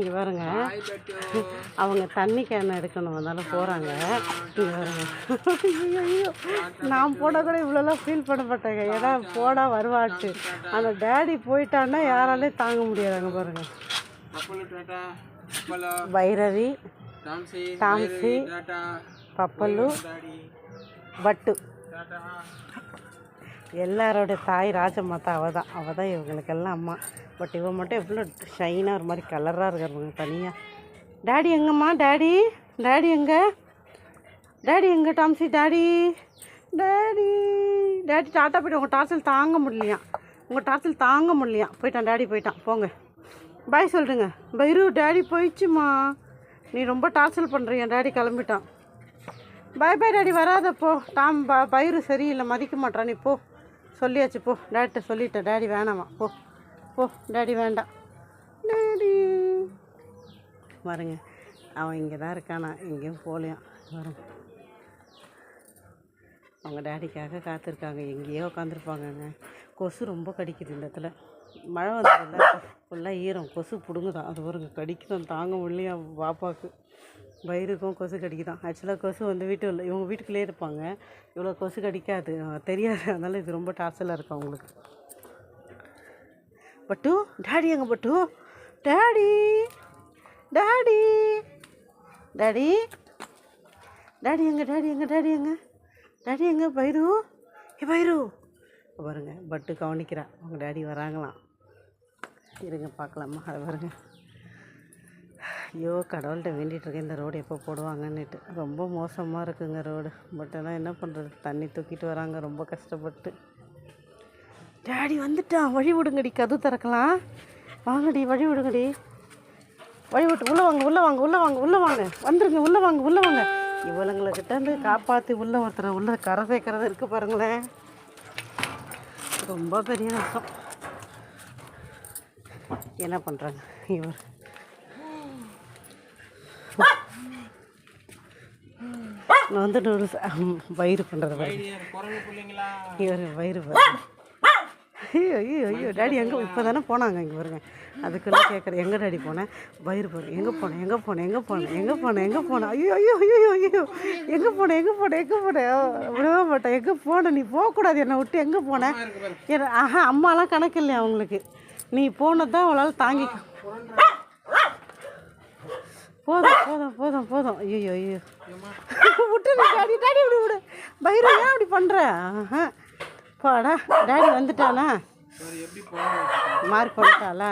இங்கே பாருங்க. அவங்க தண்ணி கேனை எடுக்கணும். அதனால் போகிறாங்க இங்கே பாருங்க. ஐயோ நான் போட கூட இவ்வளோலாம் ஃபீல் பண்ண மாட்டேங்க. ஏன்னா போடா வருவாட்டு அந்த டேடி போயிட்டான்னா யாராலையும் தாங்க முடியாதாங்க பாருங்கள் பைரவி டாம்சி பப்பலு பட்டு. எல்லாரோட தாய் ராஜமாதா அவள் தான் அவள் தான் இவங்களுக்கெல்லாம் அம்மா. பட் இவன் மட்டும் எவ்வளோ ஷைனாக ஒரு மாதிரி கலராக இருக்கிறவங்க தனியாக டேடி எங்கம்மா? டேடி டேடி எங்கே? டேடி எங்கே டாம்சி டேடி டேடி டேடி டாட்டா போய்ட்டு உங்கள் டார்ச்சல் தாங்க முடியலையா? உங்கள் டார்ச்சல் தாங்க முடியலையா? போயிட்டான் டேடி போயிட்டான். போங்க. பாய் சொல்லுங்க. பைரு டேடி போயிடுச்சுமா? நீ ரொம்ப டார்ச்சல் பண்ணுறியா டேடி கிளம்பிட்டான். பாய் பாய் டேடி வராத போ. டாம் ப பயிறு சரியில்லை. மதிக்க மாட்டான் நீ போ. சொல்லியாச்சு போ டேடிட்ட சொல்லிட்டேன் டேடி வேணாமா போ போ டேடி வேண்டாம். டேடி. பாருங்க அவன் இங்கே தான் இருக்கானா எங்கேயும் போகலையாம். வரும். அவங்க டேடிக்காக காத்திருக்காங்க எங்கேயோ உட்காந்துருப்பாங்கங்க கொசு ரொம்ப கடிக்குது இந்த இடத்துல. மழை வந்ததில்ல ஃபுல்லாக ஈரம் கொசு பிடுங்குதான். அது ஒரு கடிக்குதான் தாங்க முடியலையா பாப்பாவுக்கு. வயிறுக்கும் கொசு கடிக்குதான். ஆக்சுவலாக கொசு வந்து வீட்டு உள்ள இவங்க வீட்டுக்குள்ளேயே இருப்பாங்க. இவ்வளோ கொசு கடிக்காது. தெரியாது. அதனால் இது ரொம்ப டார்ச்சலாக இருக்கும் அவங்களுக்கு. பட்டு டாடி எங்கே பட்டு? டாடி டாடி டாடி டாடி எங்கே டாடி எங்கே டாடி எங்கே? டாடி எங்கே பைரு? ஏ பைரு? பாருங்க பட்டு கவனிக்கிறா. அவங்க டாடி வராங்களாம். இருங்க பார்க்கலாமா? அது பாருங்கள் ஐயோ கடவுள்கிட்ட வேண்டிகிட்டு இருக்கேன். இந்த ரோடு எப்போ போடுவாங்கன்னுட்டு. ரொம்ப மோசமாக இருக்குங்க ரோடு. பட் ஆனால் என்ன பண்ணுறது தண்ணி தூக்கிட்டு வராங்க. ரொம்ப கஷ்டப்பட்டு. டாடி வந்துட்டான். வழி விடுங்கடி. கதவு திறக்கலாம். வாங்கடி வழி விடுங்கடி. வழி விட்டு உள்ளே வாங்க உள்ளே வாங்க உள்ளே வாங்க உள்ளே வாங்க. வந்துருங்க உள்ளே வாங்க உள்ளே வாங்க. இவளுங்கக்கிட்ட இருந்து காப்பாற்றி உள்ளே ஒருத்தரை உள்ளே கரை சேர்க்கறது இருக்குது பாருங்களேன். ரொம்ப பெரிய நஷ்டம். என்ன பண்ணுறாங்க இவர்? நான் வந்துட்டு ஒரு வயிறு பண்ணுறது இவர் வயிறு ஐயோ ஐயோ ஐயோ டாடி எங்கே இப்போ தானே போனாங்க இங்கே பாருங்க. அதுக்குள்ளே கேட்குறேன் எங்கே டாடி போனேன் வயிறு போகிறேன் எங்கே போனேன் எங்கே போனேன் எங்கே போனேன் எங்கே போனேன் எங்கே போனேன் ஐயோ ஐயோ ஐயோ ஐயோ எங்கே போனேன் எங்கே போனேன் எங்கே போனேன் விடவே மாட்டேன். எங்கே போனேன் நீ போகக்கூடாது என்னை விட்டு. எங்கே போனேன் ஏன்னா ஆஹா அம்மாலாம் கணக்கு இல்லையா அவங்களுக்கு? நீ போனதான் அவளால் தாங்கிக்க போதும் போதும் போதும் போதும். ஐயோ ஐயோ விட்டு டாடி டாடி விடு விடு. பைரு ஏன் அப்படி பண்ணுற ஆஹா. போடா டாடி வந்துட்டானா மார்க் பண்ணிட்டாளா